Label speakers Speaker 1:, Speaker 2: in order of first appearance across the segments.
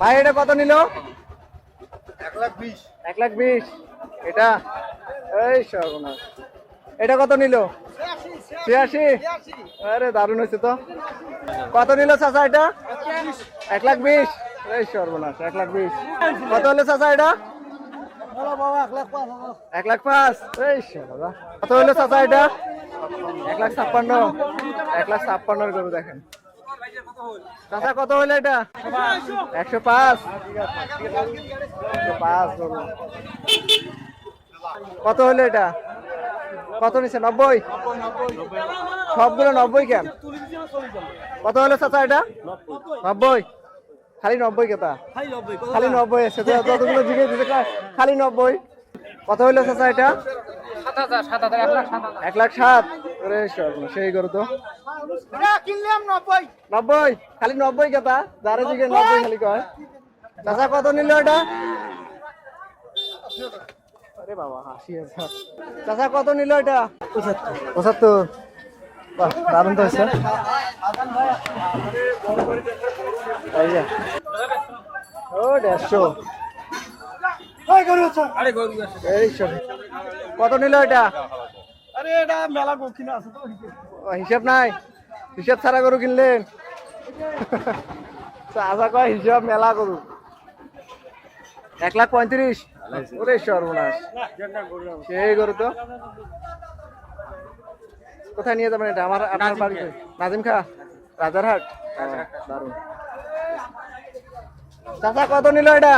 Speaker 1: ভাই এটা কত নিল?
Speaker 2: এক লাখ বিশ।
Speaker 1: এক লাখ বিশ। এটা? এই সর্বনাশ। এটা কত নিল? ছিয়াশি আরে দারুণ হয়েছে তো। কত নিল চাচা এটা? এক লাখ বিশ? এই সর্বনাশ এক লাখ বিশ। কত হলো চাচা এটা? এক লাখ পাঁচ এই। কত হলো চাচা এটা? এক লাখ ছাপ্পান্ন। এক লাখ ছাপ্পান্নর গরু দেখেন। চাচা, কত হলো এটা? একশো পাঁচ। পাঁচ কত হলো এটা? কত নিচ্ছে নব্বই? সবগুলো নব্বই কেন? কত হলো চাচা এটা? নব্বই। খালি নব্বই কেতা খালি নব্বই খালি নব্বই। কত হইল চাচা এটা? এক লাখ সাত সেই গরু তো।
Speaker 2: নব্বই।
Speaker 1: খালি নব্বই কেতা? যারা জিজ্ঞেস নব্বই? খালি কয়। চাচা কত নিল এটা? আরে বাবা হাসি হাজার। চাচা কত নিল এটা? পঁচাত্তর। বাহ দারুণ তো হয়েছে। ও দেড়শো। এই সব। কত নিল এটা?
Speaker 2: আরে এটা মেলা গো আছে তো
Speaker 1: হিসাব নাই। হিসাব ছাড়া গরু কিনলেন? চাচা কয় হিসাব মেলা গরু। এক লাখ পঁয়ত্রিশ? ওরে সর্বনাশ। সেই গরু তো। কোথায় নিয়ে যাবেন এটা? আমার আপনার বাড়িতে। নাজিম খা? রাজারহাট? ও, দারুণ। চাচা কত নিল এটা?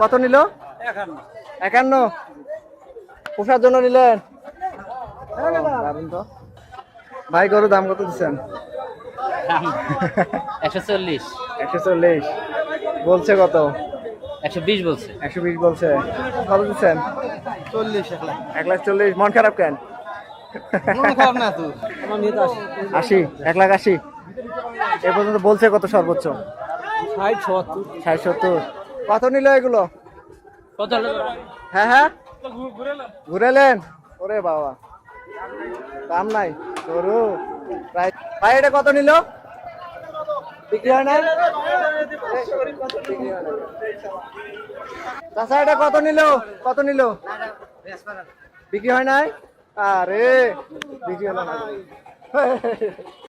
Speaker 1: কত নিল? একান্ন? পোষার জন্য নিলেন। তো ভাই গরু দাম কত দিচ্ছেন?
Speaker 3: একশো চল্লিশ।
Speaker 1: একশো চল্লিশ। বলছে কত?
Speaker 3: একশো বিশ বলছে।
Speaker 1: একশো বিশ বলছে। কত দিচ্ছেন?
Speaker 2: চল্লিশ এক লাখ।
Speaker 1: এক লাখ চল্লিশ। মন খারাপ কেন?
Speaker 2: মন
Speaker 1: আশি? এক লাখ আশি? এ পর্যন্ত বলছে কত সর্বোচ্চ?
Speaker 2: ষাট সত্তর।
Speaker 1: ষাট সত্তর। কত নিল এগুলো?
Speaker 3: কত
Speaker 1: হ্যাঁ হ্যাঁ? ঘুরেলেন? ওরে বাবা। দাম নাই। গরু। ভাই, এটা কত নিল? বিক্রি হয় না চাচা, এটা কত নিল? কত নিল? বিক্রি হয় নাই? আরে, বিক্রি হলো না।